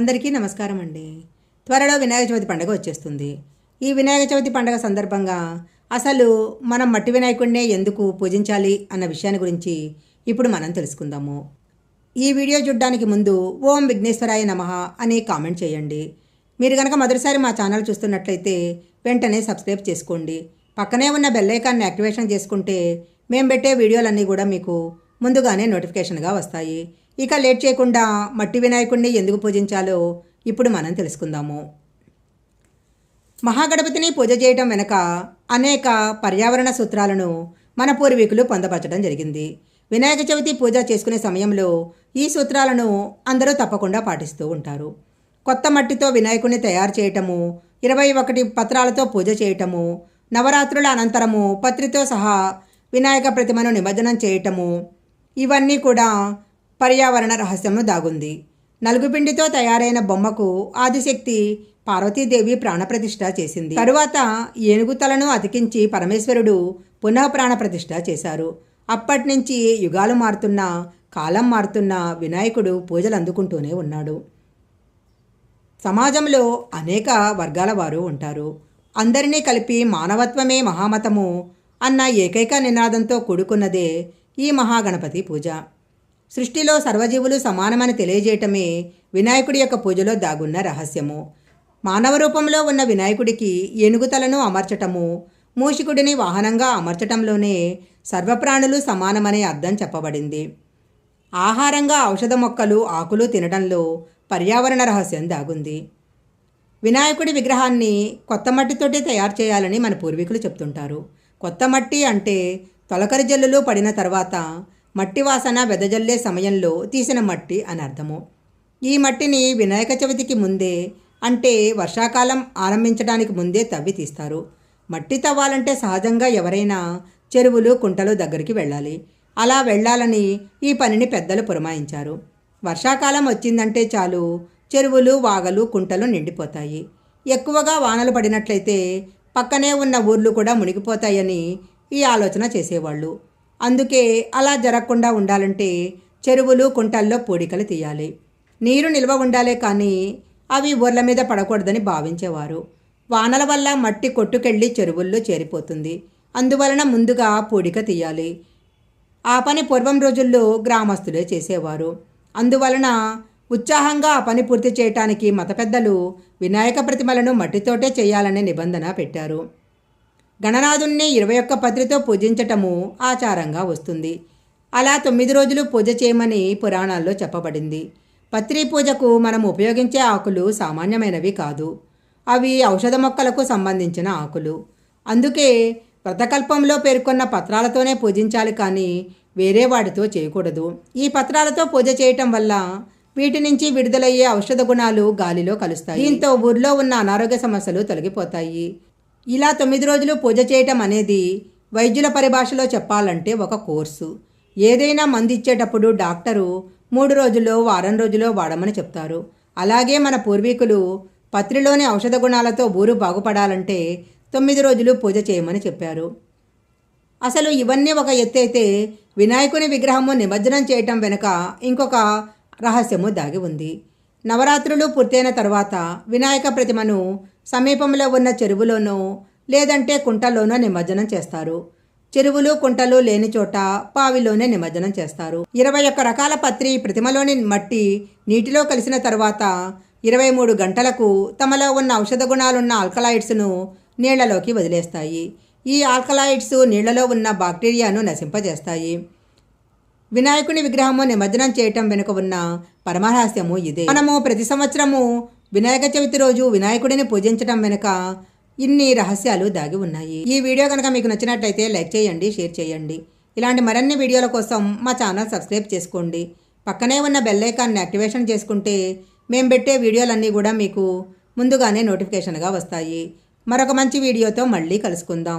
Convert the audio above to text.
అందరికీ నమస్కారం అండి. త్వరలో వినాయక చవితి పండుగ వచ్చేస్తుంది. ఈ వినాయక చవితి పండుగ సందర్భంగా అసలు మనం మట్టి వినాయకుడినే ఎందుకు పూజించాలి అన్న విషయాన్ని గురించి ఇప్పుడు మనం తెలుసుకుందాము. ఈ వీడియో చూడడానికి ముందు ఓం విఘ్నేశ్వరాయ నమః అని కామెంట్ చేయండి. మీరు కనుక మొదటిసారి మా ఛానల్ చూస్తున్నట్లయితే వెంటనే సబ్స్క్రైబ్ చేసుకోండి. పక్కనే ఉన్న బెల్ ఐకాన్ని యాక్టివేషన్ చేసుకుంటే మేము పెట్టే వీడియోలన్నీ కూడా మీకు ముందుగానే నోటిఫికేషన్గా వస్తాయి. ఇక లేట్ చేయకుండా మట్టి వినాయకుడిని ఎందుకు పూజించాలో ఇప్పుడు మనం తెలుసుకుందాము. మహాగణపతిని పూజ చేయటం వెనుక అనేక పర్యావరణ సూత్రాలను మన పూర్వీకులు పొందపరచడం జరిగింది. వినాయక చవితి పూజ చేసుకునే సమయంలో ఈ సూత్రాలను అందరూ తప్పకుండా పాటిస్తూ ఉంటారు. కొత్త మట్టితో వినాయకుడిని తయారు చేయటము ఇరవై ఒకటి పత్రాలతో పూజ చేయటము నవరాత్రుల అనంతరము పత్రితో సహా వినాయక ప్రతిమను నిమజ్జనం చేయటము ఇవన్నీ కూడా పర్యావరణ రహస్యము దాగుంది. నలుగుపిండితో తయారైన బొమ్మకు ఆదిశక్తి పార్వతీదేవి ప్రాణప్రతిష్ఠ చేసింది. తరువాత ఏనుగు తలను అతికించి పరమేశ్వరుడు పునః ప్రాణప్రతిష్ఠ చేశారు. అప్పటి నుంచి యుగాలు మారుతున్నా కాలం మారుతున్న వినాయకుడు పూజలు అందుకుంటూనే ఉన్నాడు. సమాజంలో అనేక వర్గాల వారు ఉంటారు. అందరినీ కలిపి మానవత్వమే మహామతము అన్న ఏకైక నినాదంతో కూడుకున్నదే ఈ మహాగణపతి పూజ. సృష్టిలో సర్వజీవులు సమానమని తెలియజేయటమే వినాయకుడి యొక్క పూజలో దాగున్న రహస్యము. మానవ రూపంలో ఉన్న వినాయకుడికి ఏనుగుతలను అమర్చటము మూషికుడిని వాహనంగా అమర్చటంలోనే సర్వప్రాణులు సమానమనే అర్థం చెప్పబడింది. ఆహారంగా ఔషధ మొక్కలు ఆకులు తినడంలో పర్యావరణ రహస్యం దాగుంది. వినాయకుడి విగ్రహాన్ని కొత్త మట్టితోటి తయారు చేయాలని మన పూర్వీకులు చెప్తుంటారు. కొత్త మట్టి అంటే తొలకరి జల్లులు పడిన తర్వాత మట్టి వాసన వెదజల్లే సమయంలో తీసిన మట్టి అని అర్థము. ఈ మట్టిని వినాయక చవితికి ముందే అంటే వర్షాకాలం ఆరంభించడానికి ముందే తవ్వి తీస్తారు. మట్టి తవ్వాలంటే సహజంగా ఎవరైనా చెరువులు కుంటలు దగ్గరికి వెళ్ళాలి. అలా వెళ్ళాలని ఈ పనిని పెద్దలు పురమాయించారు. వర్షాకాలం వచ్చిందంటే చాలు చెరువులు వాగలు కుంటలు నిండిపోతాయి. ఎక్కువగా వానలు పడినట్లయితే పక్కనే ఉన్న ఊర్లు కూడా మునిగిపోతాయని ఈ ఆలోచన చేసేవాళ్ళు. అందుకే అలా జరగకుండా ఉండాలంటే చెరువులు కుంటల్లో పూడికలు తీయాలి. నీరు నిల్వ ఉండాలే కానీ అవి ఊర్ల మీద పడకూడదని భావించేవారు. వానల వల్ల మట్టి కొట్టుకెళ్ళి చెరువుల్లో చేరిపోతుంది. అందువలన ముందుగా పూడిక తీయాలి. ఆ పని పూర్వం రోజుల్లో గ్రామస్తులే చేసేవారు. అందువలన ఉత్సాహంగా ఆ పని పూర్తి చేయటానికి మత పెద్దలు వినాయక ప్రతిమలను మట్టితోటే చేయాలనే నిబంధన పెట్టారు. గణనాథుణ్ణి ఇరవై ఒక్క పత్రితో పూజించటము ఆచారంగా వస్తుంది. అలా తొమ్మిది రోజులు పూజ చేయమని పురాణాల్లో చెప్పబడింది. పత్రి పూజకు మనం ఉపయోగించే ఆకులు సామాన్యమైనవి కాదు. అవి ఔషధ మొక్కలకు సంబంధించిన ఆకులు. అందుకే వ్రతకల్పంలో పేర్కొన్న పత్రాలతోనే పూజించాలి కానీ వేరే వాటితో చేయకూడదు. ఈ పత్రాలతో పూజ చేయటం వల్ల వీటి నుంచి విడుదలయ్యే ఔషధ గుణాలు గాలిలో కలుస్తాయి. దీంతో ఊర్లో ఉన్న అనారోగ్య సమస్యలు తొలగిపోతాయి. ఇలా తొమ్మిది రోజులు పూజ చేయటం అనేది వైద్యుల పరిభాషలో చెప్పాలంటే ఒక కోర్సు. ఏదైనా మంది ఇచ్చేటప్పుడు డాక్టరు మూడు రోజుల్లో వారం రోజుల్లో వాడమని చెప్తారు. అలాగే మన పూర్వీకులు పత్రిలోని ఔషధ గుణాలతో ఊరు బాగుపడాలంటే తొమ్మిది రోజులు పూజ చేయమని చెప్పారు. అసలు ఇవన్నీ ఒక ఎత్తైతే వినాయకుని విగ్రహము నిమజ్జనం చేయటం వెనుక ఇంకొక రహస్యము దాగి ఉంది. నవరాత్రులు పూర్తయిన తర్వాత వినాయక ప్రతిమను సమీపంలో ఉన్న చెరువులోనో లేదంటే కుంటలోనో నిమజ్జనం చేస్తారు. చెరువులు కుంటలు లేని చోట పావిలోనే నిమజ్జనం చేస్తారు. ఇరవై ఒక్క రకాల పత్రి ప్రతిమలోని మట్టి నీటిలో కలిసిన తర్వాత ఇరవై మూడు గంటలకు తమలో ఉన్న ఔషధ గుణాలున్న ఆల్కలాయిడ్స్ను నీళ్ళలోకి వదిలేస్తాయి. ఈ ఆల్కలాయిడ్స్ నీళ్ళలో ఉన్న బాక్టీరియాను నశింపజేస్తాయి. వినాయకుని విగ్రహము నిమజ్జనం చేయటం వెనుక ఉన్న పరమరహస్యము ఇదే. మనము ప్రతి సంవత్సరము వినాయక చవితి రోజు వినాయకుడిని పూజించటం వెనుక ఇన్ని రహస్యాలు దాగి ఉన్నాయి. ఈ వీడియో కనుక మీకు నచ్చినట్టయితే లైక్ చేయండి షేర్ చేయండి. ఇలాంటి మరిన్ని వీడియోల కోసం మా ఛానల్ సబ్స్క్రైబ్ చేసుకోండి. పక్కనే ఉన్న బెల్ ఐకాన్ని యాక్టివేషన్ చేసుకుంటే మేము పెట్టే వీడియోలన్నీ కూడా మీకు ముందుగానే నోటిఫికేషన్గా వస్తాయి. మరొక మంచి వీడియోతో మళ్ళీ కలుసుకుందాం.